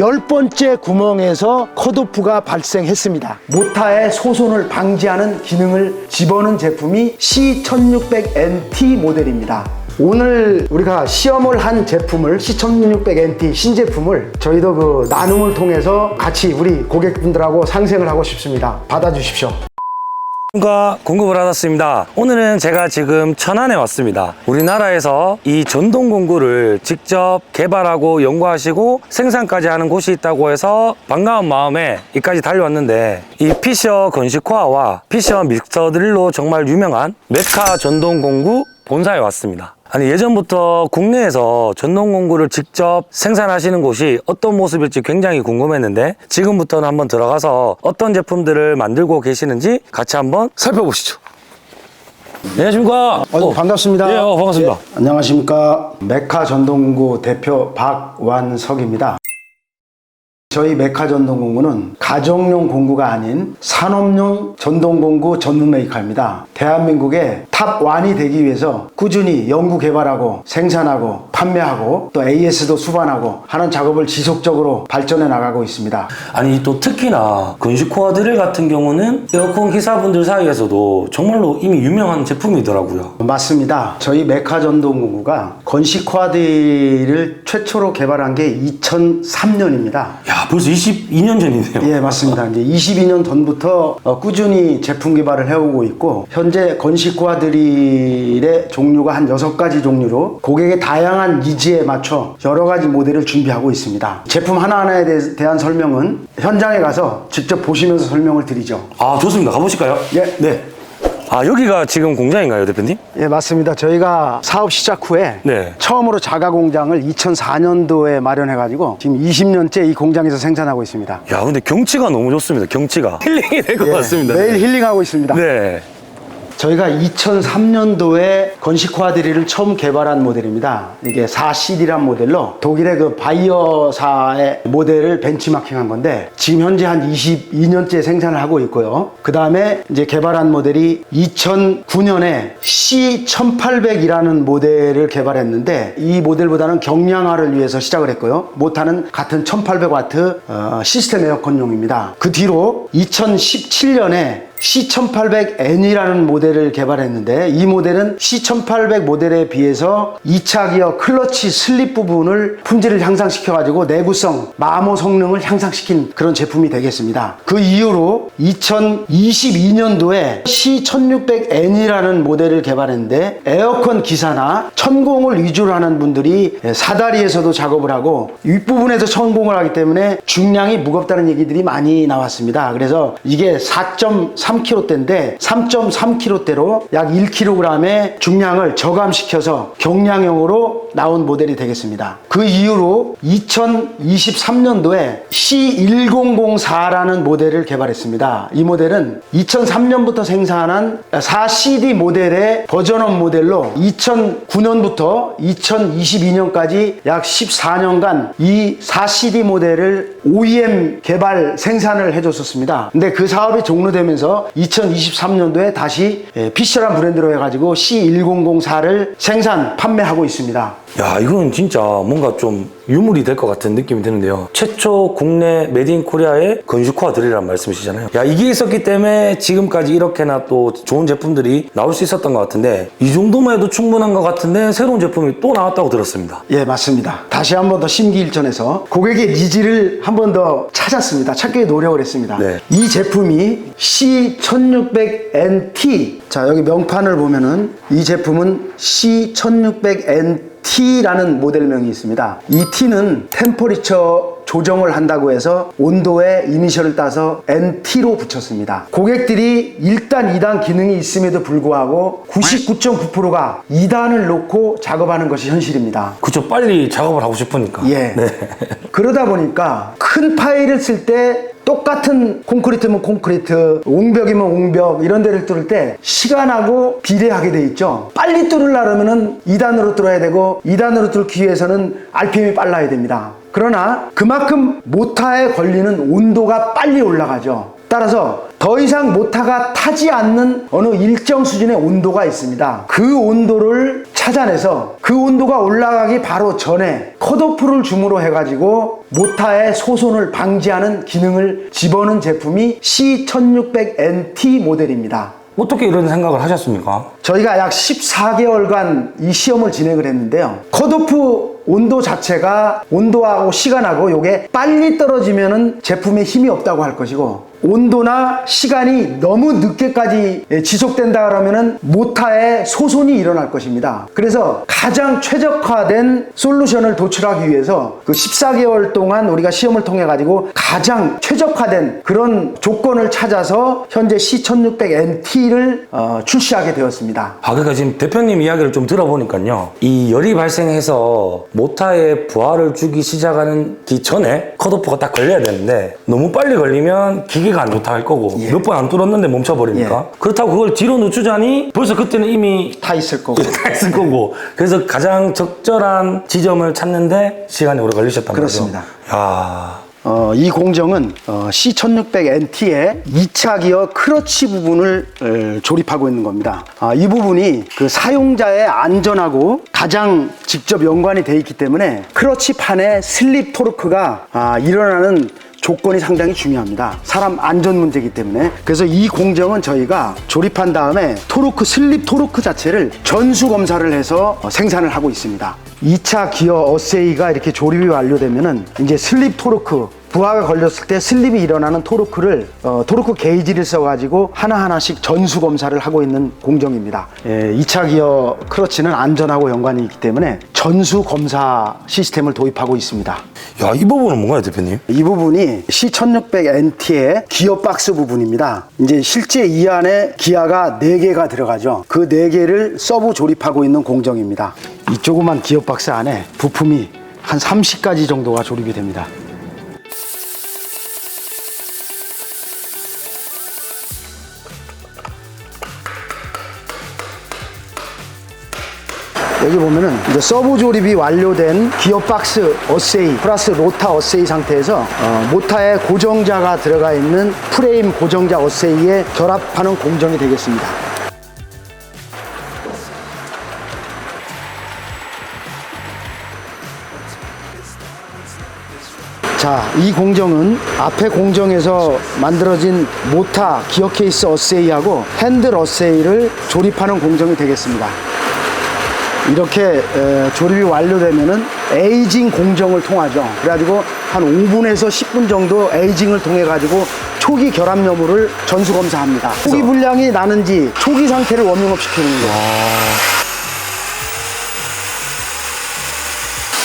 열 번째 구멍에서 컷오프가 발생했습니다. 모타의 소손을 방지하는 기능을 집어넣은 제품이 C1600NT 모델입니다. 오늘 우리가 시험을 한 제품을 C1600NT 신제품을 저희도 그 나눔을 통해서 같이 우리 고객분들하고 상생을 하고 싶습니다. 받아주십시오. 과 공급을 받았습니다. 오늘은 제가 지금 천안에 왔습니다. 우리나라에서 이 전동 공구를 직접 개발하고 연구하시고 생산까지 하는 곳이 있다고 해서 반가운 마음에 이까지 달려왔는데 이 피셔 건식코아와 피셔 믹서 드릴로 정말 유명한 메카 전동 공구 본사에 왔습니다. 아니 예전부터 국내에서 전동 공구를 직접 생산하시는 곳이 어떤 모습일지 굉장히 궁금했는데 지금부터는 한번 들어가서 어떤 제품들을 만들고 계시는지 같이 한번 살펴보시죠. 안녕하십니까? 어, 어, 반갑습니다. 예, 어, 반갑습니다. 예, 안녕하십니까. 메카 전동공구 대표 박완석입니다. 저희 메카 전동공구는 가정용 공구가 아닌 산업용 전동공구 전문 메이커입니다. 대한민국의 탑1이 되기 위해서 꾸준히 연구 개발하고 생산하고 판매하고 또 AS도 수반하고 하는 작업을 지속적으로 발전해 나가고 있습니다. 아니 또 특히나 건식코아 드릴 같은 경우는 에어컨 기사분들 사이에서도 정말로 이미 유명한 제품이더라고요. 맞습니다. 저희 메카 전동공구가 건식화디를 최초로 개발한 게 2003년입니다. 야 벌써 22년 전이네요. 예, 맞습니다. 이제 22년 전부터 어, 꾸준히 제품 개발을 해오고 있고, 현재 건식과드릴의 종류가 한 6가지 종류로 고객의 다양한 니즈에 맞춰 여러 가지 모델을 준비하고 있습니다. 제품 하나하나에 대- 대한 설명은 현장에 가서 직접 보시면서 설명을 드리죠. 아 좋습니다. 가보실까요? 예. 네. 아 여기가 지금 공장인가요, 대표님? 예, 맞습니다. 저희가 사업 시작 후에 네. 처음으로 자가 공장을 2004년도에 마련해가지고 지금 20년째 이 공장에서 생산하고 있습니다. 야 근데 경치가 너무 좋습니다. 경치가 힐링이 될 것 예, 같습니다. 매일 힐링하고 있습니다. 네. 저희가 2003년도에 건식화드릴을 처음 개발한 모델입니다. 이게 4CD란 모델로 독일의 그 바이어사의 모델을 벤치마킹한 건데 지금 현재 한 22년째 생산을 하고 있고요. 그 다음에 이제 개발한 모델이 2009년에 C1800이라는 모델을 개발했는데 이 모델보다는 경량화를 위해서 시작을 했고요. 모타는 같은 1800와트 어, 시스템 에어컨용입니다. 그 뒤로 2017년에 C1800N이라는 모델을 개발했는데 이 모델은 C1800 모델에 비해서 2차 기어 클러치 슬립 부분을 품질을 향상시켜 가지고 내구성, 마모 성능을 향상시킨 그런 제품이 되겠습니다. 그 이후로 2022년도에 C1600N이라는 모델을 개발했는데 에어컨 기사나 천공을 위주로 하는 분들이 사다리에서도 작업을 하고 윗부분에서 천공을 하기 때문에 중량이 무겁다는 얘기들이 많이 나왔습니다. 그래서 이게 4.3kg대인데 3.3kg대로 약 1kg의 중량을 저감시켜서 경량형으로 나온 모델이 되겠습니다. 그 이후로 2023년도에 C1004라는 모델을 개발했습니다. 이 모델은 2003년부터 생산한 4CD 모델의 버전업 모델로 2009년부터 2022년까지 약 14년간 이 4CD 모델을 OEM 개발 생산을 해줬었습니다. 근데 그 사업이 종료되면서 2023년도에 다시 예, 피셔란 브랜드로 해가지고 C1004를 생산, 판매하고 있습니다. 야 이건 진짜 뭔가 좀 유물이 될 것 같은 느낌이 드는데요. 최초 국내 메디인 코리아의 건축화 드리란 말씀이시잖아요. 야 이게 있었기 때문에 지금까지 이렇게나 또 좋은 제품들이 나올 수 있었던 것 같은데 이 정도만 해도 충분한 것 같은데 새로운 제품이 또 나왔다고 들었습니다. 예, 맞습니다. 다시 한 번 더 심기일전해서 고객의 니즈를 한 번 더 찾았습니다. 찾기 노력을 했습니다. 네. 이 제품이 C1600NT. 자, 여기 명판을 보면은 이 제품은 C1600NT 라는 모델명이 있습니다. 이 T는 템퍼리처 조정을 한다고 해서 온도의 이니셜을 따서 NT로 붙였습니다. 고객들이 1단, 2단 기능이 있음에도 불구하고 99.9%가 2단을 놓고 작업하는 것이 현실입니다. 그쵸 빨리 작업을 하고 싶으니까. 예. 네. 그러다 보니까 큰 파일을 쓸 때 똑같은 콘크리트면 콘크리트, 옹벽이면 옹벽 이런 데를 뚫을 때 시간하고 비례하게 돼 있죠. 빨리 뚫으려면은 2단으로 뚫어야 되고 2단으로 뚫기 위해서는 RPM이 빨라야 됩니다. 그러나 그만큼 모타에 걸리는 온도가 빨리 올라가죠. 따라서 더 이상 모타가 타지 않는 어느 일정 수준의 온도가 있습니다. 그 온도를 찾아내서 그 온도가 올라가기 바로 전에 컷오프를 줌으로 해가지고 모타의 소손을 방지하는 기능을 집어넣은 제품이 C1600NT 모델입니다. 어떻게 이런 생각을 하셨습니까? 저희가 약 14개월간 이 시험을 진행을 했는데요. 컷오프 온도 자체가 온도하고 시간하고 요게 빨리 떨어지면은 제품에 힘이 없다고 할 것이고 온도나 시간이 너무 늦게까지 지속된다 그러면은 모타의 소손이 일어날 것입니다. 그래서 가장 최적화된 솔루션을 도출하기 위해서 그 14개월 동안 우리가 시험을 통해 가지고 가장 최적화된 그런 조건을 찾아서 현재 C1600NT를 어, 출시하게 되었습니다. 아, 그러니까 지금 대표님 이야기를 좀 들어보니까요. 이 열이 발생해서 모타에 부하를 주기 시작하는 기 전에 컷오프가 딱 걸려야 되는데 너무 빨리 걸리면 기계 가 안 좋다 할 거고 예. 몇 번 안 뚫었는데 멈춰버리니까 그렇다고 그걸 뒤로 늦추자니 벌써 그때는 이미 다 있을 거고. 다 있을 거고 그래서 가장 적절한 지점을 찾는데 시간이 오래 걸리셨단 그렇습니다. 말이죠. 야 어, 이 공정은 어, C1600NT의 2차 기어 크러치 부분을 에, 조립하고 있는 겁니다. 아, 이 부분이 그 사용자의 안전하고 가장 직접 연관이 돼 있기 때문에 크러치 판의 슬립 토르크가 아, 일어나는 조건이 상당히 중요합니다. 사람 안전 문제이기 때문에. 그래서 이 공정은 저희가 조립한 다음에 토르크, 슬립 토르크 자체를 전수 검사를 해서 어, 생산을 하고 있습니다. 2차 기어 어세이가 이렇게 조립이 완료되면은 이제 슬립 토르크 부하가 걸렸을 때 슬립이 일어나는 토르크를 어, 토르크 게이지를 써가지고 하나하나씩 전수 검사를 하고 있는 공정입니다. 예, 2차 기어 크러치는 안전하고 연관이 있기 때문에 전수 검사 시스템을 도입하고 있습니다. 야, 이 부분은 뭔가요, 대표님? 이 부분이 C1600NT의 기어 박스 부분입니다. 이제 실제 이 안에 기아가 4개가 들어가죠. 그 4개를 서브 조립하고 있는 공정입니다. 이 조그만 기어 박스 안에 부품이 한 30가지 정도가 조립이 됩니다. 여기 보면은 이제 서브 조립이 완료된 기어 박스 어세이 플러스 로타 어세이 상태에서 어, 모타에 고정자가 들어가 있는 프레임 고정자 어세이에 결합하는 공정이 되겠습니다. 자, 이 공정은 앞에 공정에서 만들어진 모타 기어 케이스 어세이하고 핸들 어세이를 조립하는 공정이 되겠습니다. 이렇게 에, 조립이 완료되면은 에이징 공정을 통하죠. 그래가지고 한 5분에서 10분 정도 에이징을 통해 가지고 초기 결합 여부를 전수 검사합니다. 초기 불량이 나는지 초기 상태를 워밍업 시키는 거예요.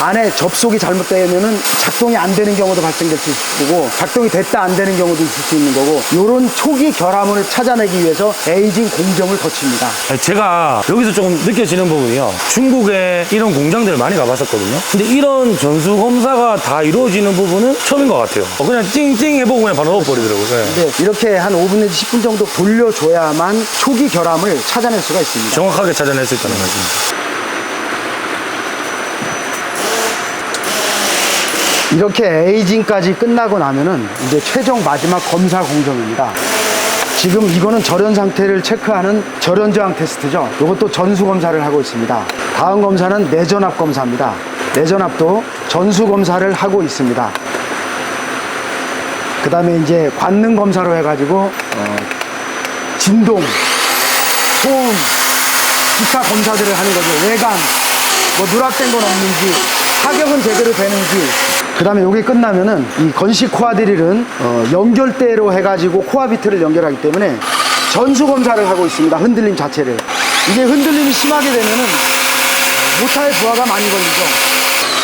안에 접속이 잘못되면은 작동이 안 되는 경우도 발생될 수 있을 거고 작동이 됐다 안 되는 경우도 있을 수 있는 거고 이런 초기 결함을 찾아내기 위해서 에이징 공정을 거칩니다. 제가 여기서 조금 느껴지는 부분이요. 중국에 이런 공장들을 많이 가봤었거든요. 근데 이런 전수 검사가 다 이루어지는 부분은 처음인 것 같아요. 어, 그냥 띵띵 해보고 그냥 바로 넣어버리더라고요. 네. 네, 이렇게 한 5분 내지 10분 정도 돌려줘야만 초기 결함을 찾아낼 수가 있습니다. 정확하게 찾아낼 수 있다는 말씀이죠. 이렇게 에이징까지 끝나고 나면은 이제 최종 마지막 검사 공정입니다. 지금 이거는 절연 상태를 체크하는 절연 저항 테스트죠. 이것도 전수 검사를 하고 있습니다. 다음 검사는 내전압 검사입니다. 내전압도 전수 검사를 하고 있습니다. 그 다음에 이제 관능 검사로 해가지고 어, 진동, 소음, 기타 검사들을 하는 거죠. 외관, 뭐 누락된 건 없는지, 타격은 제대로 되는지. 그 다음에 이게 끝나면은 이 건식 코아 드릴은 어, 연결대로 해가지고 코아 비트를 연결하기 때문에 전수 검사를 하고 있습니다. 흔들림 자체를. 이게 흔들림이 심하게 되면은 모타의 부하가 많이 걸리죠.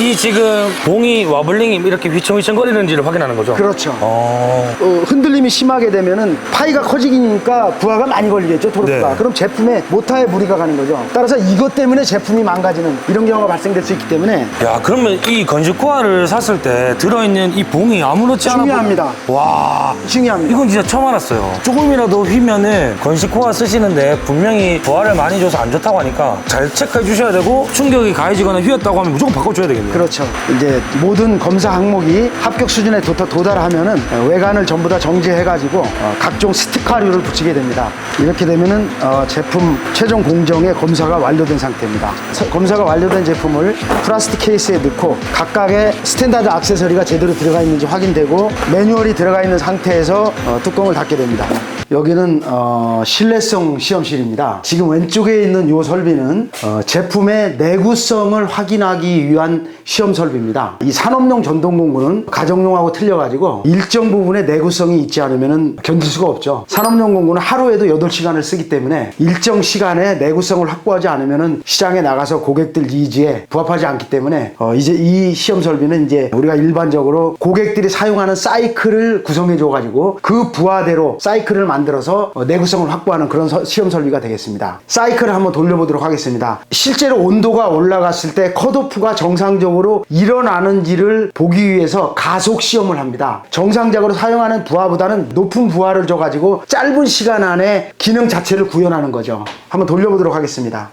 이 지금 봉이 와블링이 이렇게 휘청휘청거리는지를 확인하는 거죠? 그렇죠. 어... 어, 흔들림이 심하게 되면은 파이가 커지니까 부하가 많이 걸리겠죠 토르크가 네. 그럼 제품에 모타에 무리가 가는 거죠 따라서 이것 때문에 제품이 망가지는 이런 경우가 발생될 수 있기 때문에 야 그러면 이 건식코아를 샀을 때 들어있는 이 봉이 아무렇지 않아 중요합니다. 보... 와 중요합니다 이건 진짜 처음 알았어요 조금이라도 휘면은 건식코아 쓰시는데 분명히 부하를 많이 줘서 안 좋다고 하니까 잘 체크해 주셔야 되고 충격이 가해지거나 휘었다고 하면 무조건 바꿔줘야 되겠네요 그렇죠. 이제 모든 검사 항목이 합격 수준에 도, 도달하면은 어, 외관을 전부 다 정지해가지고 어, 각종 스티커류를 붙이게 됩니다. 이렇게 되면은 어, 제품 최종 공정의 검사가 완료된 상태입니다. 서- 검사가 완료된 제품을 플라스틱 케이스에 넣고 각각의 스탠다드 액세서리가 제대로 들어가 있는지 확인되고 매뉴얼이 들어가 있는 상태에서 어, 뚜껑을 닫게 됩니다. 여기는 어, 실내성 시험실입니다. 지금 왼쪽에 있는 이 설비는 어, 제품의 내구성을 확인하기 위한 시험 설비입니다. 이 산업용 전동공구는 가정용하고 틀려가지고 일정 부분의 내구성이 있지 않으면 견딜 수가 없죠. 산업용 공구는 하루에도 8시간을 쓰기 때문에 일정 시간에 내구성을 확보하지 않으면 시장에 나가서 고객들 니즈에 부합하지 않기 때문에 어, 이제 이 시험 설비는 이제 우리가 일반적으로 고객들이 사용하는 사이클을 구성해 줘가지고 그 부하대로 사이클을 만들 어서 어, 내구성을 확보하는 그런 서- 시험 설비가 되겠습니다. 사이클을 한번 돌려보도록 하겠습니다. 실제로 온도가 올라갔을 때 컷오프가 정상적으로 일어나는지를 보기 위해서 가속 시험을 합니다. 정상적으로 사용하는 부하보다는 높은 부하를 줘가지고 짧은 시간 안에 기능 자체를 구현하는 거죠. 한번 돌려보도록 하겠습니다.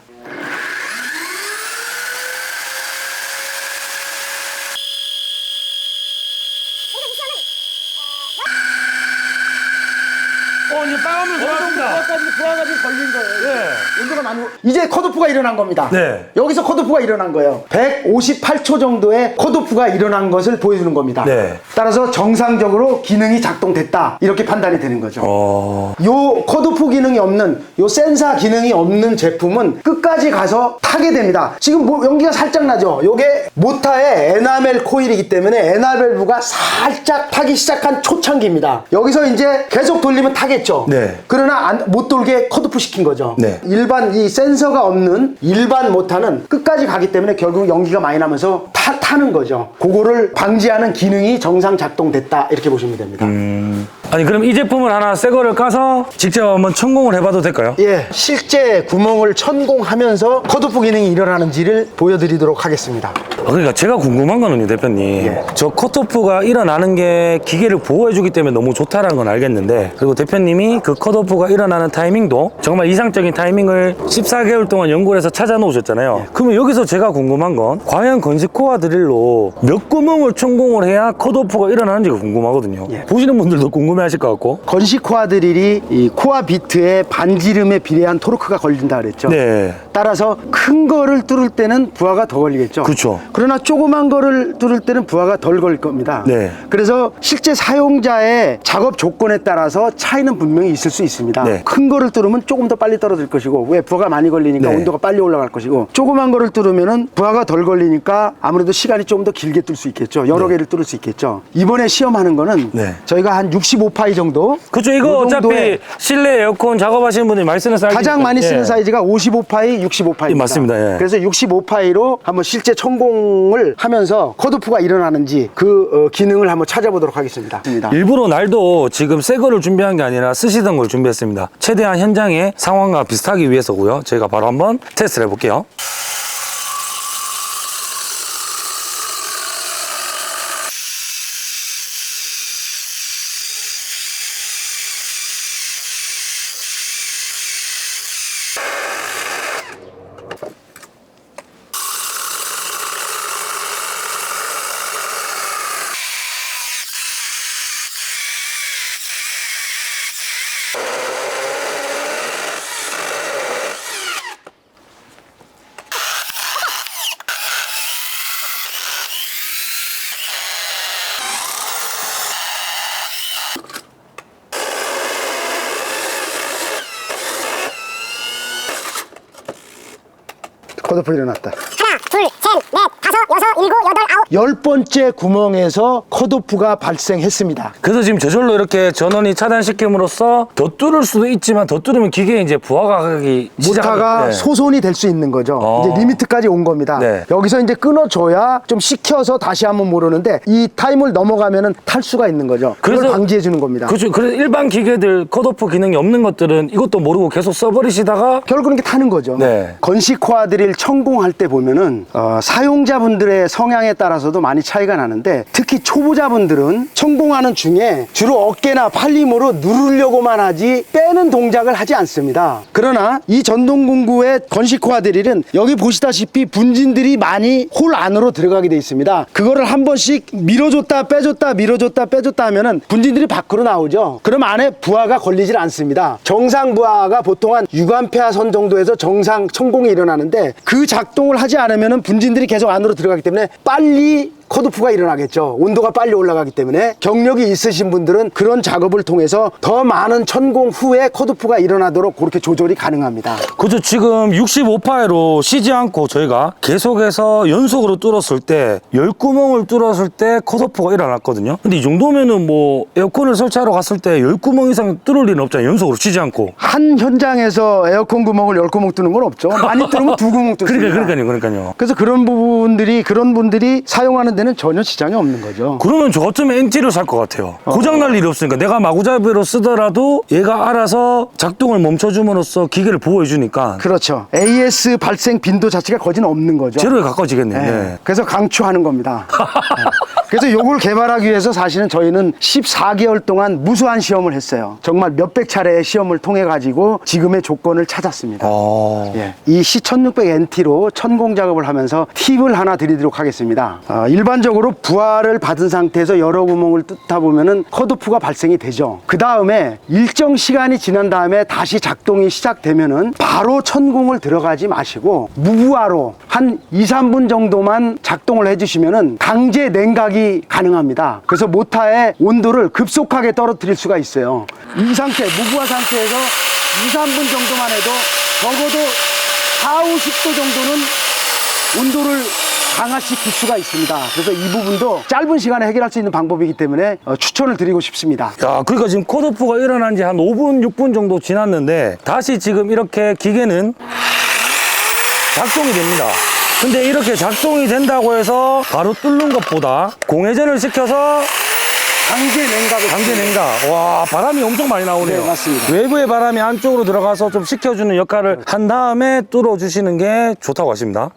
이제 빨간불 들어왔습니다. 부하가 지금 걸린 거예요. 네. 온도가 많이 이제 컷오프가 일어난 겁니다. 네. 여기서 컷오프가 일어난 거예요. 158초 정도의 컷오프가 일어난 것을 보여주는 겁니다. 네. 따라서 정상적으로 기능이 작동됐다 이렇게 판단이 되는 거죠. 어, 요 컷오프 기능이 없는 요 센서 기능이 없는 제품은 끝까지 가서 타게 됩니다. 지금 뭐 연기가 살짝 나죠. 요게 모타의 에나멜 코일이기 때문에 에나멜부가 살짝 타기 시작한 초창기입니다. 여기서 이제 계속 돌리면 타겠죠. 네. 그러나 안- 못 돌게 컷오프 시킨 거죠. 네. 일반 이 센서가 없는 일반 모타는 끝까지 가기 때문에 결국 연기가 많이 나면서 타, 타는 거죠. 그거를 방지하는 기능이 정상 작동됐다 이렇게 보시면 됩니다. 아니 그럼 이 제품을 하나 새 거를 까서 직접 한번 천공을 해봐도 될까요? 예, 실제 구멍을 천공하면서 컷오프 기능이 일어나는지를 보여드리도록 하겠습니다. 아, 그러니까 제가 궁금한 거는요 대표님 예. 저 컷오프가 일어나는 게 기계를 보호해주기 때문에 너무 좋다라는 건 알겠는데 그리고 대표님이 그 컷오프가 일어나는 타이밍도 정말 이상적인 타이밍을 14개월 동안 연구를 해서 찾아 놓으셨잖아요 그러면 여기서 제가 궁금한 건 과연 건식코어 드릴로 몇 구멍을 천공을 해야 컷오프가 일어나는지가 궁금하거든요 예. 보시는 분들도 궁금해 하실 것 같고 건식 코아 드릴이 이 코아 비트의 반지름에 비례한 토르크가 걸린다 그랬죠. 네 따라서 큰 거를 뚫을 때는 부하가 더 걸리겠죠. 그렇죠. 그러나 조그만 거를 뚫을 때는 부하가 덜 걸릴 겁니다. 네. 그래서 실제 사용자의 작업 조건에 따라서 차이는 분명히 있을 수 있습니다. 네. 큰 거를 뚫으면 조금 더 빨리 떨어질 것이고 왜 부하가 많이 걸리니까 네. 온도가 빨리 올라갈 것이고 조그만 거를 뚫으면은 부하가 덜 걸리니까 아무래도 시간이 좀더 길게 뚫을 수 있겠죠. 여러 개를 뚫을 수 있겠죠. 이번에 시험하는 거는 네. 저희가 한 65 파이 정도 그렇죠 이거 요 어차피 정도의 실내 에어컨 작업하시는 분들이 많이 쓰는 사이즈 가장 많이 쓰는 사이즈가 55파이, 65파이입니다. 예, 맞습니다. 예. 그래서 65파이로 한번 실제 천공을 하면서 컷오프가 일어나는지 그 어, 기능을 한번 찾아보도록 하겠습니다. 일부러 날도 지금 새 거를 준비한 게 아니라 쓰시던 걸 준비했습니다. 최대한 현장의 상황과 비슷하기 위해서고요. 저희가 바로 한번 테스트를 해볼게요. কত ফিরে নাত্তা 넷, 다섯, 여섯, 일곱, 여덟, 아홉. 열 번째 구멍에서 컷오프가 발생했습니다. 그래서 지금 저절로 이렇게 전원이 차단시킴으로써 더 뚫을 수도 있지만 더 뚫으면 기계에 이제 부하가 가기 네. 소손이 될 수 있는 거죠. 어. 이제 리미트까지 온 겁니다. 네. 여기서 이제 끊어줘야 좀 식혀서 다시 한번 모르는데 이 타임을 넘어가면은 탈 수가 있는 거죠. 그걸 그래서- 방지해 주는 겁니다. 그렇죠. 그래서 일반 기계들 컷오프 기능이 없는 것들은 이것도 모르고 계속 써버리시다가 결국은 이게 타는 거죠. 네. 건식 코아드릴 천공할 때 보면은 보면은 어, 사용자분들의 성향에 따라서도 많이 차이가 나는데 특히 초보자분들은 천공하는 중에 주로 어깨나 팔 힘으로 누르려고만 하지 빼는 동작을 하지 않습니다. 그러나 이 전동공구의 건식화 드릴은 여기 보시다시피 분진들이 많이 홀 안으로 들어가게 돼 있습니다. 그거를 한 번씩 밀어줬다 빼줬다 밀어줬다 빼줬다 하면은 분진들이 밖으로 나오죠. 그럼 안에 부하가 걸리질 않습니다. 정상 부하가 보통 한 유관폐하 선 정도에서 정상 천공이 일어나는데 그 작동을 하지 않으면은 분진 들이 계속 안으로 들어가기 때문에 빨리 컷오프가 일어나겠죠. 온도가 빨리 올라가기 때문에 경력이 있으신 분들은 그런 작업을 통해서 더 많은 천공 후에 컷오프가 일어나도록 그렇게 조절이 가능합니다. 그죠 지금 65파이로 쉬지 않고 저희가 계속해서 연속으로 뚫었을 때 10구멍을 뚫었을 때 컷오프가 일어났거든요 근데 이 정도면은 뭐 에어컨을 설치하러 갔을 때 10구멍 이상 뚫을 일은 없잖아요 연속으로 쉬지 않고 한 현장에서 에어컨 구멍을 열 구멍 뚫는 건 없죠. 많이 뚫으면 두 구멍 뚫습니다. 그러니까 그러니까요 그러니까요 그래서 그런 부분들이 그런 분들이 사용하는 데는 전혀 지장이 없는 거죠. 그러면 저 같으면 NT를 살 것 같아요. 고장 날 일이 없으니까 내가 마구잡이로 쓰더라도 얘가 알아서 작동을 멈춰줌으로써 기계를 보호해 주니까 그렇죠. AS 발생 빈도 자체가 거진 없는 거죠. 제로에 가까워지겠네요. 네. 네. 그래서 강추하는 겁니다. 네. 그래서 요걸 개발하기 위해서 사실은 저희는 14개월 동안 무수한 시험을 했어요. 정말 몇백 차례의 시험을 통해 가지고 지금의 조건을 찾았습니다. 어... 예, 이 C1600NT로 천공 작업을 하면서 팁을 하나 드리도록 하겠습니다. 어, 일반 적으로 부하를 받은 상태에서 여러 구멍을 뚫다 보면은 컷오프가 발생이 되죠. 그 다음에 일정 시간이 지난 다음에 다시 작동이 시작되면은 바로 천공을 들어가지 마시고 무부하로 한 2, 3분 정도만 작동을 해주시면은 강제 냉각이 가능합니다. 그래서 모타의 온도를 급속하게 떨어뜨릴 수가 있어요. 이 상태, 무부하 상태에서 2, 3분 정도만 해도 적어도 4, 50도 정도는 온도를 강화시킬 수가 있습니다. 그래서 이 부분도 짧은 시간에 해결할 수 있는 방법이기 때문에 어, 추천을 드리고 싶습니다. 야, 그러니까 지금 컷오프가 일어난 지 한 5분, 6분 정도 지났는데 다시 지금 이렇게 기계는 작동이 됩니다. 근데 이렇게 작동이 된다고 해서 바로 뚫는 것보다 공회전을 시켜서 강제 냉각을 강제 냉각. 와, 바람이 엄청 많이 나오네요. 네, 맞습니다. 외부의 바람이 안쪽으로 들어가서 좀 식혀주는 역할을 한 다음에 뚫어주시는 게 좋다고 하십니다.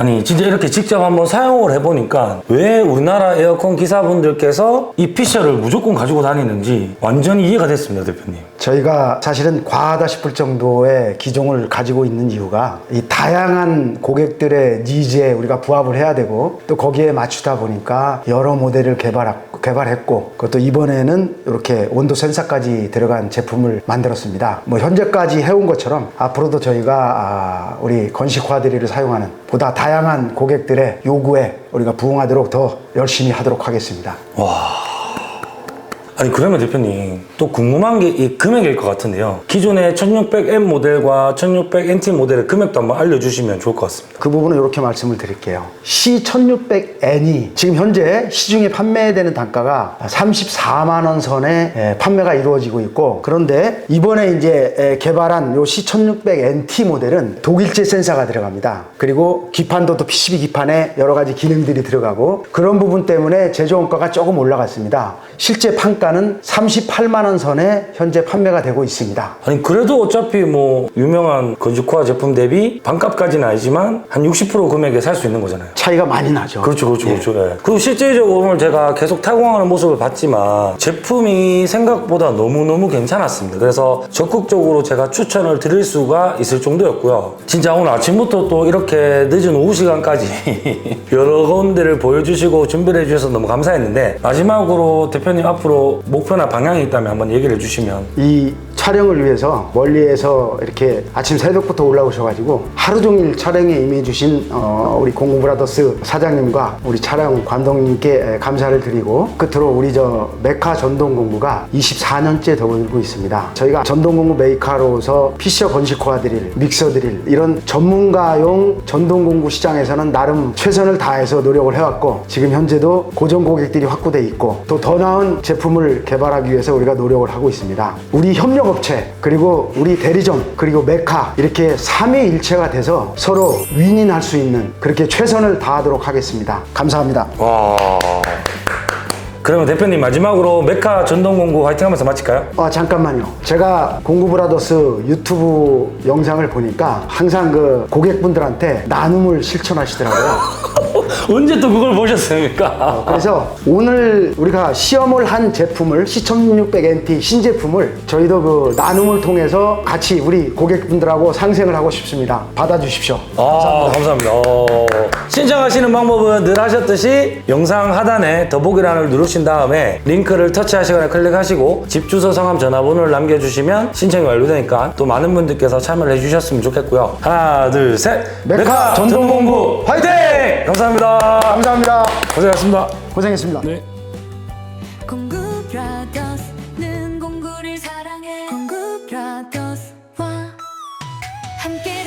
아니 진짜 이렇게 직접 한번 사용을 해보니까 왜 우리나라 에어컨 기사분들께서 이 피셔를 무조건 가지고 다니는지 완전히 이해가 됐습니다 대표님 저희가 사실은 과하다 싶을 정도의 기종을 가지고 있는 이유가 이 다양한 고객들의 니즈에 우리가 부합을 해야 되고 또 거기에 맞추다 보니까 여러 모델을 개발, 개발했고 그것도 이번에는 이렇게 온도 센서까지 들어간 제품을 만들었습니다. 뭐 현재까지 해온 것처럼 앞으로도 저희가 아, 우리 건식화드리를 사용하는 보다 다양한 고객들의 요구에 우리가 부응하도록 더 열심히 하도록 하겠습니다. 아니 그러면 대표님 또 궁금한 게 이 금액일 것 같은데요 기존의 1600M 모델과 1600NT 모델의 금액도 한번 알려주시면 좋을 것 같습니다 그 부분은 이렇게 말씀을 드릴게요. C1600N이 지금 현재 시중에 판매되는 단가가 34만 원 선에 에, 판매가 이루어지고 있고 그런데 이번에 이제 에, 개발한 요 C1600NT 모델은 독일제 센서가 들어갑니다. 그리고 기판도 또 PCB 기판에 여러 가지 기능들이 들어가고 그런 부분 때문에 제조 원가가 조금 올라갔습니다. 실제 판가 는 38만 원 선에 현재 판매가 되고 있습니다. 아니 그래도 어차피 뭐 유명한 건축화 제품 대비 반값까지는 아니지만 한 60% 금액에 살 수 있는 거잖아요 차이가 많이 나죠. 그렇죠, 그렇죠, 그렇죠. 예. 그리고 실제적으로 오늘 제가 계속 타공하는 모습을 봤지만 제품이 생각보다 너무너무 괜찮았습니다. 그래서 적극적으로 제가 추천을 드릴 수가 있을 정도였고요. 진짜 오늘 아침부터 또 이렇게 늦은 오후 시간까지 여러 군데를 보여주시고 준비를 해주셔서 너무 감사했는데 마지막으로 대표님 앞으로 목표나 방향이 있다면 한번 얘기를 해주시면. 이 촬영을 위해서 멀리에서 이렇게 아침 새벽부터 올라오셔가지고 하루 종일 촬영에 임해주신 어, 우리 공구브라더스 사장님과 우리 촬영 감독님께 감사를 드리고 끝으로 우리 저 메카 전동 공구가 24년째 더불고 있습니다. 저희가 전동 공구 메이커로서 피셔 건식화 드릴, 믹서 드릴 이런 전문가용 전동 공구 시장에서는 나름 최선을 다해서 노력을 해왔고 지금 현재도 고정 고객들이 확보돼 있고 또 더 나은 제품을 개발하기 위해서 우리가 노력을 하고 있습니다. 우리 협력 업체 그리고 우리 대리점 그리고 메카 이렇게 삼위일체가 돼서 서로 윈윈할 수 있는 그렇게 최선을 다하도록 하겠습니다. 감사합니다. 와. 그러면 대표님 마지막으로 메카 전동 공구 화이팅 하면서 마칠까요? 아 잠깐만요. 제가 공구브라더스 유튜브 영상을 보니까 항상 그 고객분들한테 나눔을 실천하시더라고요. 언제 또 그걸 보셨습니까? 그래서 오늘 우리가 시험을 한 제품을 C1600NT 신제품을 저희도 그 나눔을 통해서 같이 우리 고객분들하고 상생을 하고 싶습니다. 받아주십시오. 아, 감사합니다. 어, 신청하시는 방법은 늘 하셨듯이 영상 하단에 더보기란을 누르 누르신 다음에 링크를 터치하시거나 클릭하시고 집 주소 성함 전화번호를 남겨주시면 신청이 완료되니까 또 많은 분들께서 참여를 해주셨으면 좋겠고요. 하나 둘셋. 메카, 메카 전동공부 화이팅! 감사합니다. 감사합니다. 고생하셨습니다. 고생했습니다. 네. 공구 브라더스는 공구를 사랑해. 공구 브라더스와 함께